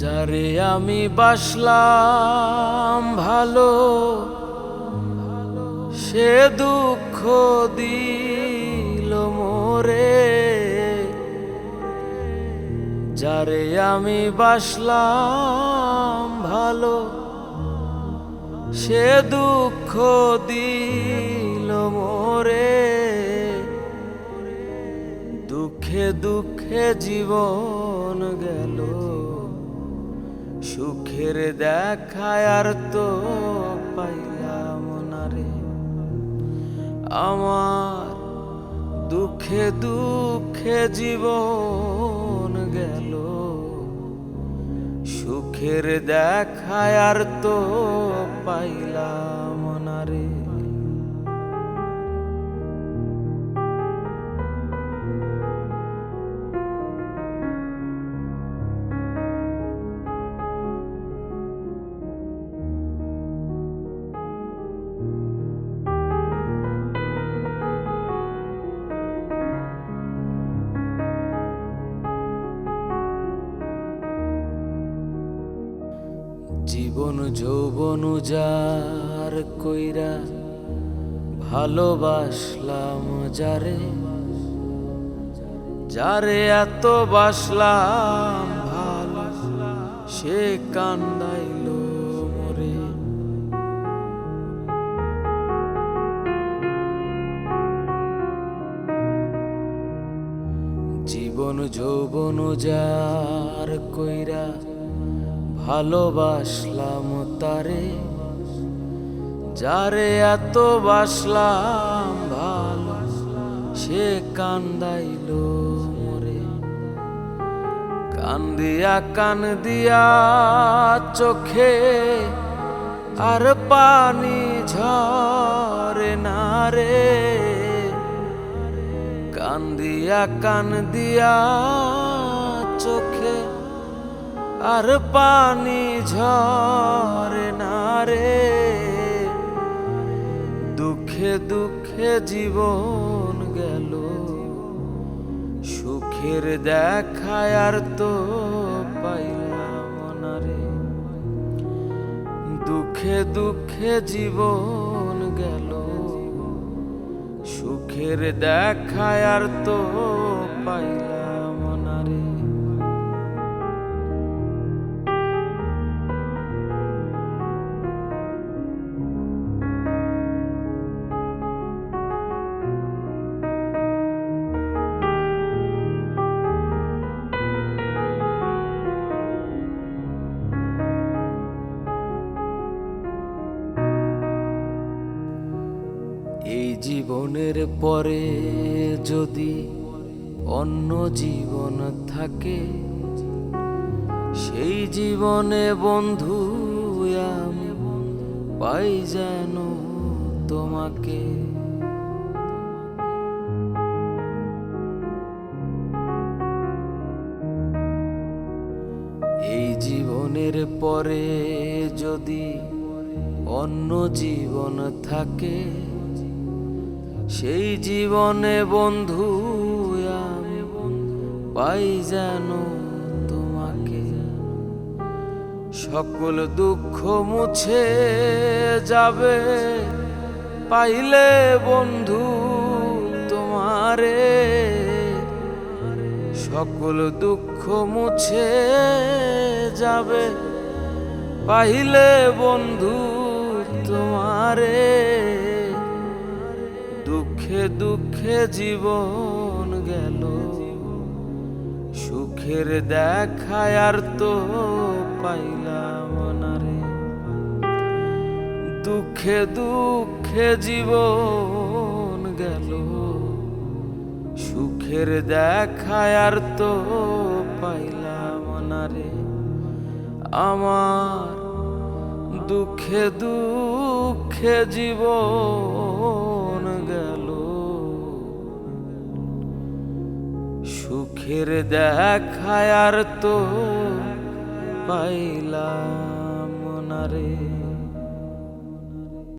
যারে আমি বাসলাম ভালো, সে দুঃখ দিল মোরে। যারে আমি বাসলাম ভালো, সে দুঃখ দিল মোরে। দুঃখে দুঃখে জীবন গেল। সুখের দেখায় আর তো পাইলাম না রে। আমার দুঃখে দুঃখে জীবন গেল। সুখের দেখায় আর তো পাইলাম না রে। জীবন যৌবন যার কইরা ভালোবাসলাম যারে যারে এত বাসলাম ভালো, সে কান্দাইল মরে। জীবন যৌবন যার কইরা ভালোবাসলাম তারে, যারে এত বাসলাম ভালো, সে কান্দাইল মরে। কান দিয়া কান দিয়া চোখে আর পানি ঝরে না রে। কান দিয়া কান দিয়া চোখে আর পানি ঝরে না রে। দুঃখে দুঃখে জীবন গেল, সুখের দেখায় আর তো পাইলাম না রে। দুঃখে দুঃখে জীবন গেল, সুখের দেখায় আর তো পাইলাম জীবনের পরে যদি অন্য জীবন থাকে, সেই জীবনে বন্ধু আমি পাই যেন তোমাকে। এই জীবনের পরে যদি অন্য জীবন থাকে সেই জীবনে বন্ধু আমি পাই যেন তোমাকে। সকল দুঃখ মুছে যাবে, পাইলে বন্ধু তোমারে। সকল দুঃখ মুছে যাবে, পাইলে বন্ধু তোমারে। দুঃখে জীবন গেল। সুখের দেখায় আর তো পাইলাম না রে। দুঃখে দুঃখে জীবন গেল। সুখের দেখায় আর তো পাইলাম না রে। আমার দুঃখে দুঃখে জীবন গেল। সুখের দেখায় আর তো পাইলাম না